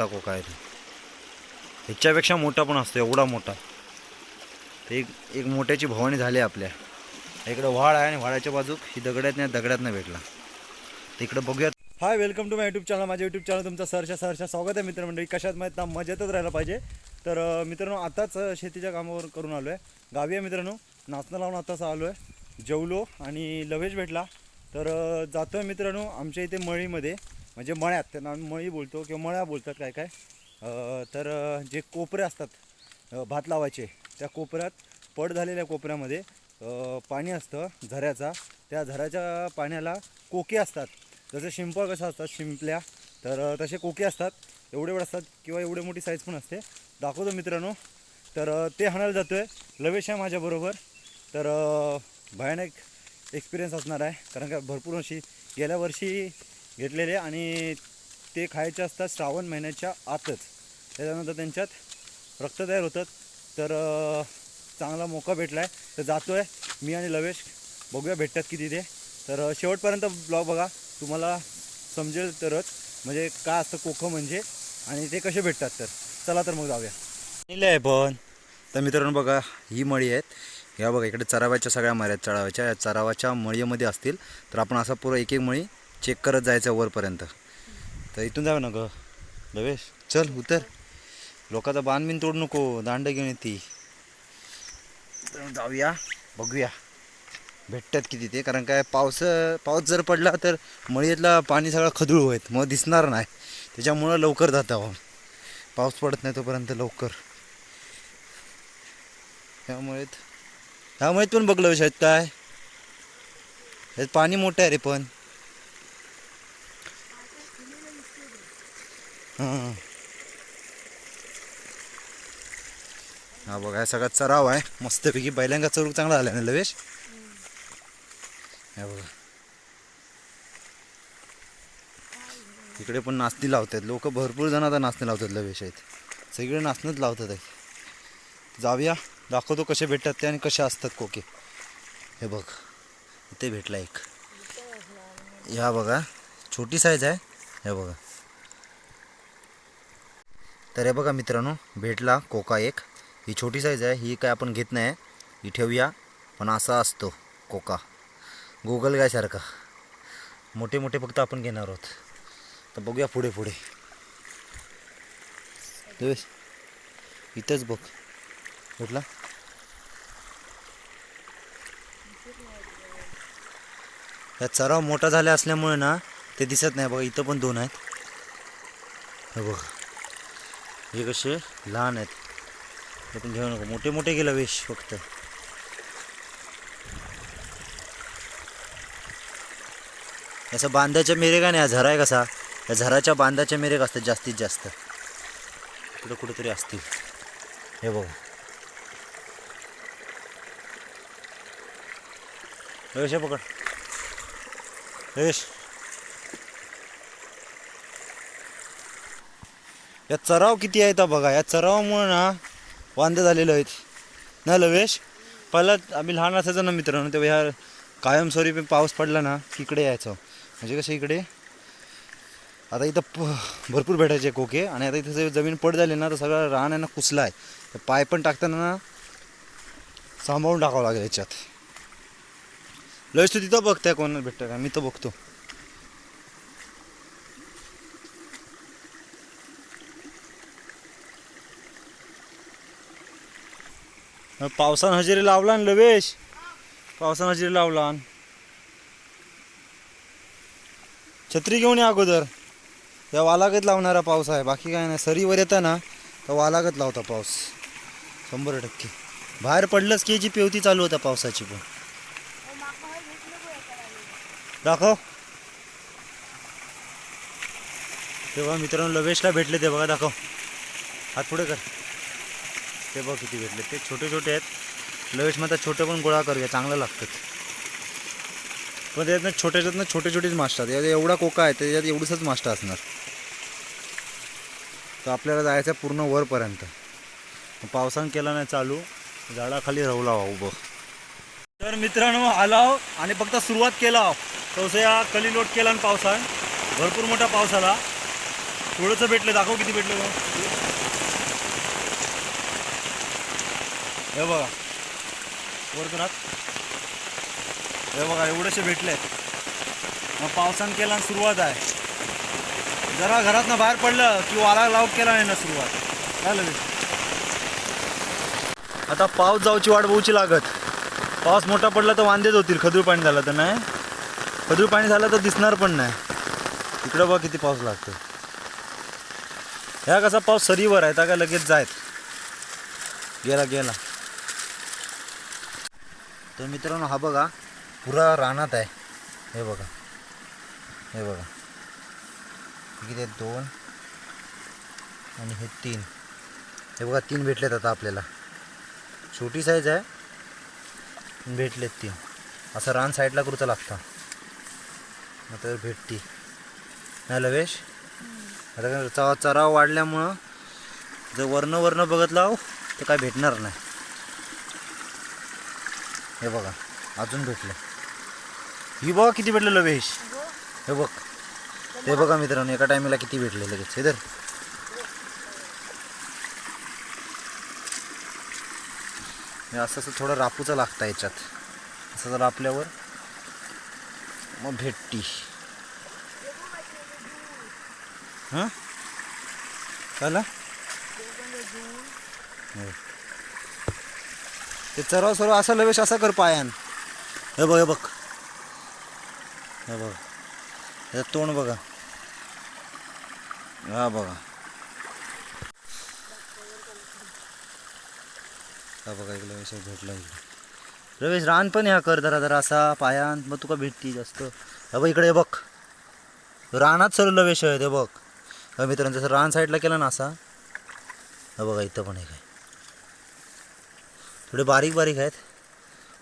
मोठा कोका आहे ह्याच्यापेक्षा मोठा पण असतो एवढा मोठा. ते एक एक मोठ्याची भवानी झाली आपल्या. इकडं व्हाळ आहे आणि व्हाळाच्या बाजूक ही दगड्यात नाही दगड्यात नाही भेटला. तिकडं बघूयात. Hi welcome to my YouTube channel माझ्या यूट्यूब चॅनल तुमचं सरच्या सरच्या स्वागत आहे मित्रमंडळी. कशात माहीत ना मजेतच राहायला पाहिजे. तर मित्रांनो आताच शेतीच्या कामावर करून आलो आहे गावी आहे मित्रांनो. नाचणं लावून आताच आलो आहे जेवलो आणि लवेज भेटला. तर जातो आहे मित्रांनो आमच्या इथे मळीमध्ये. म्हणजे मळ्यात त्यांना आम्ही मळी बोलतो किंवा मळ्या बोलतात काय काय. तर जे कोपरे असतात भात लावायचे त्या कोपऱ्यात पड झालेल्या कोपऱ्यामध्ये पाणी असतं झऱ्याचा. त्या झऱ्याच्या पाण्याला कोके असतात. जसं शिंपा कसं असतात शिंपल्या तर तसे कोके असतात. एवढे एवढे असतात किंवा एवढे मोठी साईज पण असते. दाखवतो मित्रांनो. तर ते हाणायला जातो आहे लवेश आहे माझ्याबरोबर तर भयानक एक्सपिरियन्स असणार आहे. कारण का भरपूर अशी गेल्या वर्षी घेतलेले आणि ते खायचे असतात श्रावण महिन्याच्या आतच. त्याच्यानंतर त्यांच्यात रक्त तयार होतं. तर चांगला मोका भेटला आहे तर जातो आहे मी आणि लवेश. बघूया भेटतात की तिथे. तर शेवटपर्यंत ब्लॉग बघा. तुम्हाला समजेल तरच. म्हणजे काय असतं कोकं म्हणजे आणि ते कसे भेटतात तर. चला तर मग जाऊया. नेले आहे पण. तर मित्रांनो बघा ही मळी आहेत. या बघा इकडे चराव्याच्या सगळ्या मळ्या आहेत. चढाव्याच्या या चरावाच्या मळीमध्ये असतील. तर आपण असा पुरं एक एक मळी चेक करत जायचं वरपर्यंत. तर इथून जाऊ ना ग दवेश चल उतर. लोकांचा बाण बिन तोडू नको दांड घेऊन येते. तर जाऊया बघूया. भेटतात किती ते कारण काय पावस पाऊस जर पडला तर मळीतला पाणी सगळं खदूळ होईत मग दिसणार नाही. त्याच्यामुळं लवकर जातं पाऊस पडत नाही तोपर्यंत लवकर. त्यामुळे त्यामुळे पण बघलं विषयात काय? ह्यात पाणी मोठं आहे रे पण. हा बघा सगळ्यात सगळा चराव आहे. मस्तपैकी बैलांका चरूक चांगला झाला ना लवेश? हे बघा. इकडे पण नाचणी लावतात. लोक भरपूर जण आता नाचणी लावतात लवेश आहेत. सगळे नाचणंच लावतात आहे. जाऊया. दाखवतो कसे भेटतात ते आणि कसे असतात कोके. हे बघ. इथे भेटला एक. ह्या बघा. छोटी साईज आहे. हे बघा. तर हे बघा मित्रांनो भेटला कोका एक. ही छोटी साईज आहे ही काय आपण घेत नाही. ही ठेवूया. पण असा असतो कोका. गुगल गायसारखा मोठे मोठे फक्त आपण घेणार आहोत. तर बघूया पुढे पुढे. इथंच बघ. कुठला या चराव मोठा झाला असल्यामुळे ना ते दिसत नाही. बघा इथं पण दोन आहेत. हे बघ. हे कसे? लहान आहेत. ते पण घेऊ नको. मोठे मोठे गेला वेश फक्त. असं बांधाच्या मेरे आहे नाही? हा झरा आहे कसा? या झराच्या बांधाच्या मेरेक असतात? जास्तीत जास्त. तिकडं कुठेतरी असतील. हे बघ. रमेश पकड. रमेश. या चराव किती आहे तर बघा या चरावामुळं ना वांदे झालेले आहेत. ना लवेश? पहिला आम्ही लहान असायचो ना मित्रांनो तेव्हा ह्या कायमस्वरूपी पाऊस पडला ना इकडे यायचं. म्हणजे कसं इकडे? आता इथं प भरपूर भेटायचे कोके आणि आता इथं जमीन पड झाली ना तर सगळं रान आहे ना कुसला आहे. तर पाय पण टाकताना ना सांभाळून टाकावं लागेल याच्यात. लयच तू तिथं बघताय कोणाला भेटतं का? मी तर बघतो. पावसान हजेरी लावला ना लवेश? पावसान हजेरी लावला छत्री घेऊन या अगोदर. या वालागत लावणारा पाऊस आहे. बाकी काय नाही. सरीवर येतं ना तर वालागत लावता पाऊस. शंभर टक्के. बाहेर पडलंच की याची पेवती चालू होता पावसाची पण. दाखव. तेव्हा मित्रांनो लवेशला भेटले ते बघा दाखव. हात पुढे कर. ते बघ किती भेटले. ते छोटे छोटे आहेत. लवेश मग छोटे पण गोळा करूया चांगलं लागतात. पण त्याच्यातनं छोट्याच्यातनं छोटे छोटेच मास्टर त्याच्यात यात एवढा कोका आहे त्याच्यात एवढंच मास्टर असणार. तर आपल्याला जायचं आहे पूर्ण वरपर्यंत. पावसानं केला नाही चालू. झाडाखाली राहूला उभं. तर मित्रांनो आलाव आणि फक्त सुरुवात केला तवसया या कलिलोट केला आणि पावसानं भरपूर मोठा पाऊस आला. थोडंसं भेटलं. दाखव किती भेटलं. हे बघा. वर हे बघा एवढेसे भेटले. मग पावसानं केला आणि सुरुवात आहे. जरा घरात ना बाहेर पडलं की वाला लाव केला नाही ना सुरुवात. काय लगेच? आता पाऊस जाऊची वाट बघूची लागत. पाऊस मोठा पडला तर वांदेच होतील. खदूर पाणी झालं तर नाही. खदूर पाणी झालं तर दिसणार पण नाही. इकडं बघा किती पाऊस लागतो ह्या कसा पाऊस सरीवर आहे त्या काय लगेच जायत. गेला गेला. तर मित्रांनो हा बघा पुरा रानात आहे. हे बघा. हे बघा. किती आहेत दोन आणि हे तीन. हे बघा तीन भेटलेत आता आपल्याला. छोटी साईज आहे भेटलेत तीन. असं रान साईडला करूचा लागता. मग भेटती. नाही लवेश? आता काय चराव वाढल्यामुळं जर वर्ण वर्ण बघत लाव तर काय भेटणार नाही. हे बघा अजून भेटलं. ही बघा किती भेटले लवेश हे बघ. ते बघा मित्रांनो एका टायमिला किती भेटले लगेच. हे तर हे असं असं थोडं रापूचं लागतं याच्यात. असं जर आपल्यावर मग भेटती. हां? चाला ते चराव सर्व असं लवेश असा कर पायान. हे बघ हे बघ. हे बघ. हे तोंड बघा. हा बघा. हा बघा एक लवेश भेटला इकडे. रवेश रान पण ह्या कर जरा जरा असा पायान. मग तुका भेटती जास्त. हे बघ इकडे हे बघ. रानात सर्व लवेश आहे ते बघ. हा मित्रांनो जसं रान साईडला केलं ना असा. हा बघा इथं पण एक आहे. थोडे बारीक बारीक आहेत.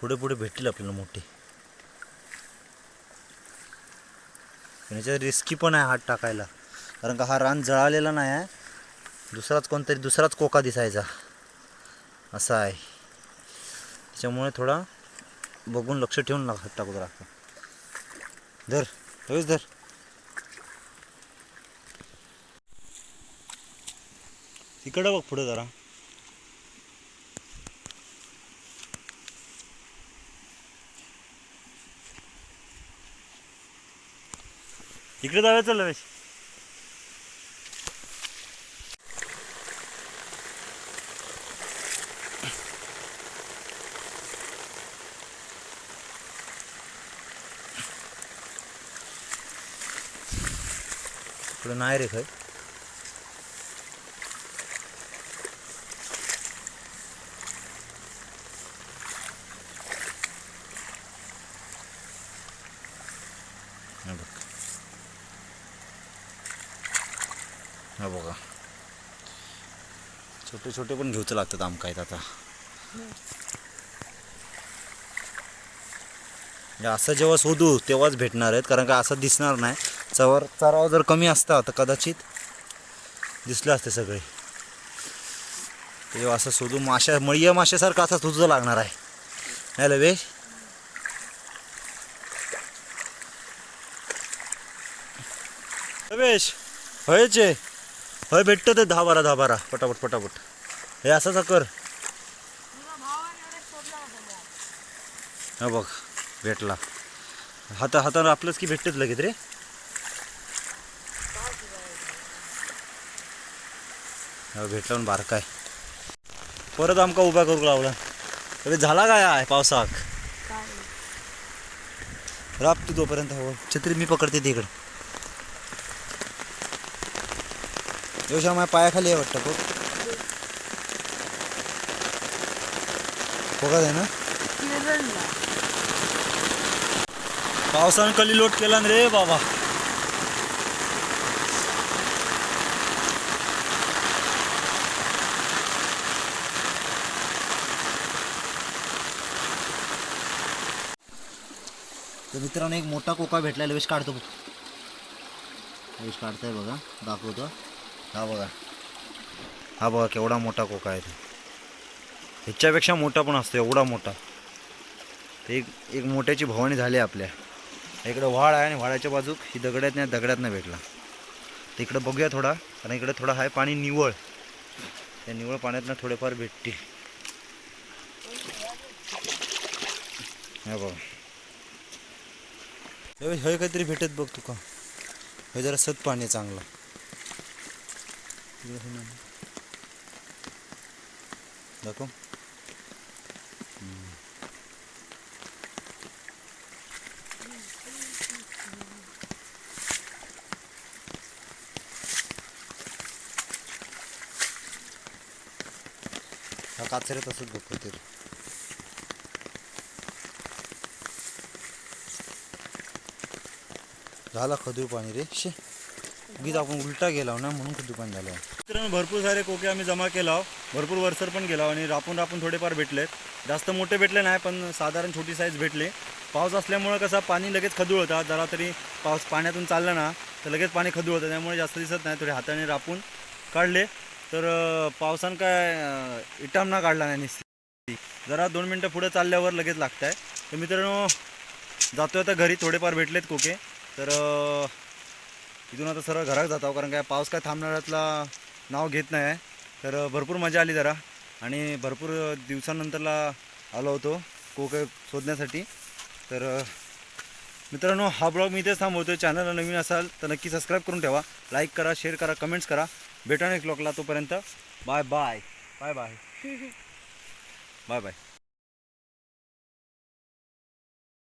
पुढे पुढे भेटतील आपल्याला मोठे. याच्यात रिस्की पण आहे हात टाकायला. कारण का हा रान जळालेला नाही आहे. दुसराच कोणतरी दुसराच कोका दिसायचा. असा आहे. त्याच्यामुळे थोडा बघून लक्ष ठेवून लाग- हात टाकू जरा. धर हवेच धर. तिकडं बघ पुढे जरा. इकडे जाऊया लवेश इकडं नाही रे खाय हा बघा. छोटे छोटे पण घेऊचं लागतात आमकायत आता. म्हणजे असं जेव्हा शोधू तेव्हाच भेटणार आहेत. कारण का असं दिसणार नाही. चवर चराव जर कमी असता तर कदाचित दिसले असते सगळे. तेव्हा असं शोधू. माशा मळीया माशासारखं असा तुझं लागणार आहे. नाही लवेश रमेश व्हायचे. हय भेटतं ते दहा बारा दहा बारा. पटापट पटापट. हे असं कर. हा बघ भेटला. हाता हातानं आपलंच की भेटतेच लगेच रे? हा भेटला पण बारकाय परत आमका उभा करू लावला. अरे झाला काय आहे पावसाक राप तू तोपर्यंत हो. छत्री मी पकडते तिकडं. येऊ माझ्या पायाखाली आहे वाटतं बघ बघा आहे ना? पावसानं कली लोट केला न रे बाबा. तर मित्रांनो एक मोठा कोका भेटला लवेश काढतो बघ. लवेश काढताय बघा दाखवतो. हा बघा. हा बघा केवढा मोठा कोका आहे तो. ह्याच्यापेक्षा मोठा पण असतो एवढा मोठा. ते एक एक मोठ्याची भवानी झाली आपल्या. इकडं व्हाळ आहे आणि व्हाळाच्या बाजूक ही दगड्यात नाही दगड्यात नाही भेटला. तर इकडं बघूया थोडा कारण इकडं थोडा आहे पाणी निवळ. त्या निवळ पाण्यातनं थोडेफार भेटतील. हा बघ. हे काहीतरी भेटत बघ तुका. हे जरा सत पाणी आहे चांगलं. इकडं हे नाही. दाखव हा काचऱ्यात असंच बघ काहीतरी झाला खदूर पाणी रे शे उगीच आपण उलटा गेला ना म्हणून खूप दुकान झालं. मित्रांनो भरपूर सारे कोके आम्ही जमा केला आहो. भरपूर वरसर पण गेला आणि रापून रापून थोडेफार भेटलेत. जास्त मोठे भेटले नाही पण साधारण छोटी साईज भेटले. पाऊस असल्यामुळं कसं पाणी लगेच खदूळ होतं. जरा तरी पाऊस पाण्यातून चालला ना तर लगेच पाणी खदूळ होतं. त्यामुळे जास्त दिसत नाही. थोडे हाताने रापून काढले. तर पावसानं काय इटामना काढला नाही निस्ती. जरा दोन मिनटं पुढे चालल्यावर लगेच लागत आहे तर मित्रांनो जातो आता घरी. थोडेफार भेटलेत कोके. तर इथून आता सरळ घरात जात कारण काय पाऊस काय थांबणाऱ्यातला नाव घेत नाही. आहे तर भरपूर मजा आली जरा. आणि भरपूर दिवसानंतरला आलो होतो कोके शोधण्यासाठी. तर मित्रांनो हा ब्लॉग मी इथेच थांबवतो चॅनलला नवीन असाल तर नक्की सबस्क्राईब करून ठेवा. लाईक करा शेअर करा कमेंट्स करा. भेटा नेक्स्ट ब्लॉगला तोपर्यंत. Bye bye. Bye bye. Bye bye.